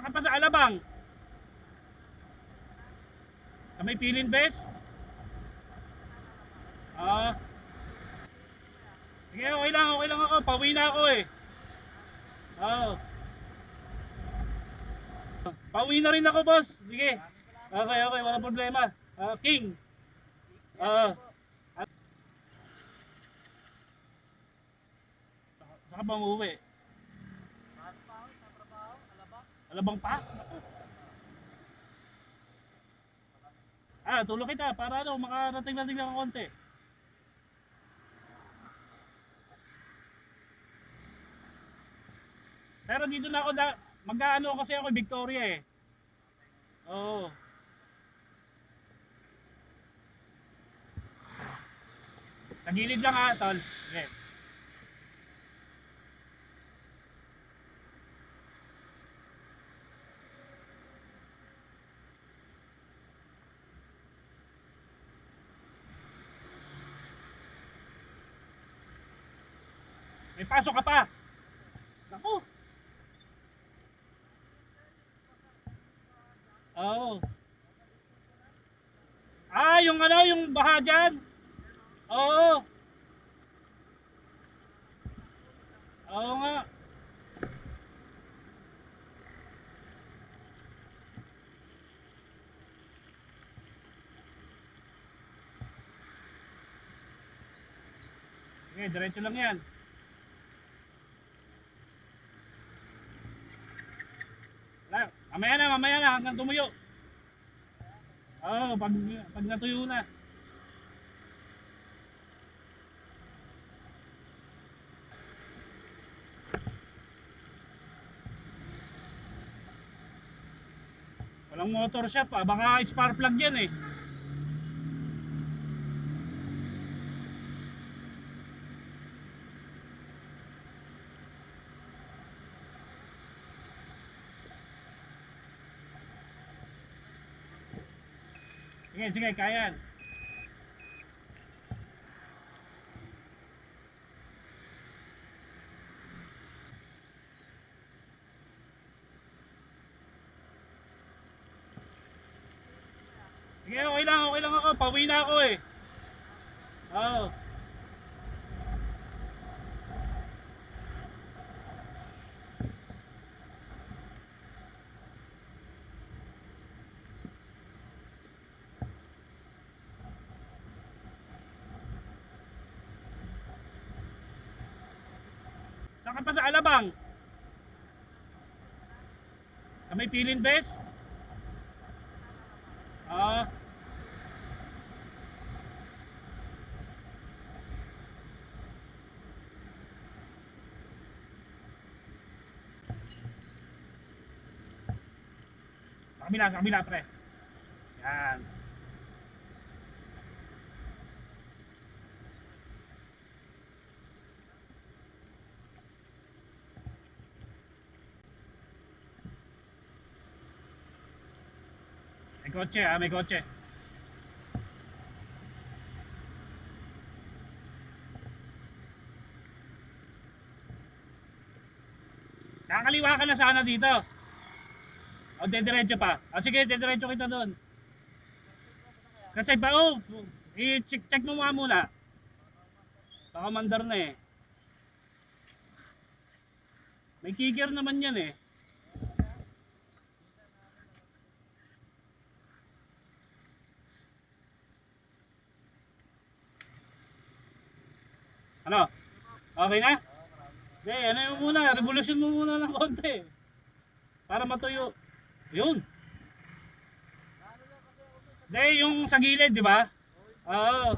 Saan pa sa Alabang? Sa may pilin bes? Ah. Sige, okay lang, okay lang ako. Pauwi na ako eh. Oo. Pauwi na rin ako, boss. Sige. Okay, okay, wala problema. Ah, King. Oo. Saan ka ba umuwi? Alabang pa? Ah, tulong kita para ano, makarating-rating lang ng konti. Pero dito na ako mag-ano kasi ako Victoria eh. Oo. Sa gilid lang ha, tol. Sige. May pasok ka pa. Naku. Oo. Ah, yung ano, yung baha dyan. Oo. Oo nga. Okay, diretso lang yan. Mamaya na, mamaya na, hanggang tumuyo. Oo, pag, pag natuyo na. Walang motor shop ah, baka spark plug yan eh. Sige, sige, kaya. Sige, okay lang, okay lang ako. Pauwi na ako eh. Oo. Saan ka pa sa Alabang? Sa may pilin bes? Ah. Sa kabila, sa kabila, pre. Yan. May kotse, ah, may kotse. Nakakaliwa ka na sana dito. O, dediretso pa. O, sige, dediretso kita doon. Kasi ba, oh, i-check check mo nga muna. Baka mandar na eh. May kicker naman yan eh. Ano? Okay na? Hindi, ano yung muna, revolution mo muna ng konti. Para matuyo. Yun. Hindi, yung sa gilid, di ba? Oo.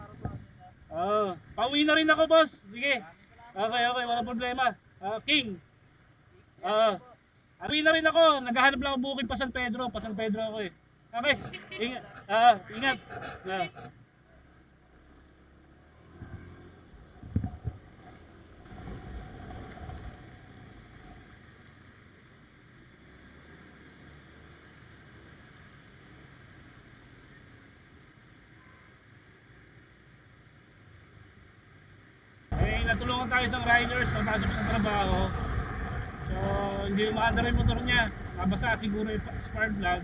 Oo. Pauwi na rin ako, boss. Sige. Okay, okay, wala problema. Ah, King. Oo. Pauwi na rin ako. Naghahanap lang ako bukid pa San Pedro. Pa San Pedro ako eh. Okay. Ingat. Ah, ingat. Ah. Natulungan tayo sa riders, papasok sa trabaho. So, hindi umaandar yung motor niya. nabasa siguro yung spark plug.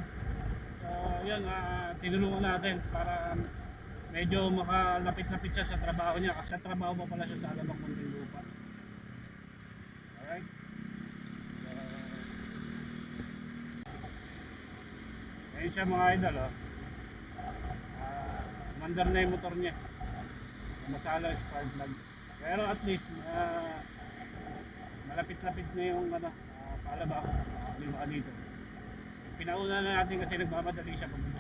So, yan, ah, tinulungan natin para medyo makalapit-lapit siya sa trabaho niya kasi sa trabaho pa pala siya sa Alabang Muntinlupa. Alright? So, ayun siya mga idol, oh. Ah, mandar na yung motor niya. Masala yung spark plug. Pero at least, ah, malapit-lapit na yung ano, uh, palabak, uh, lima dito. Pinauna na natin kasi nagmamadali siya pagpunta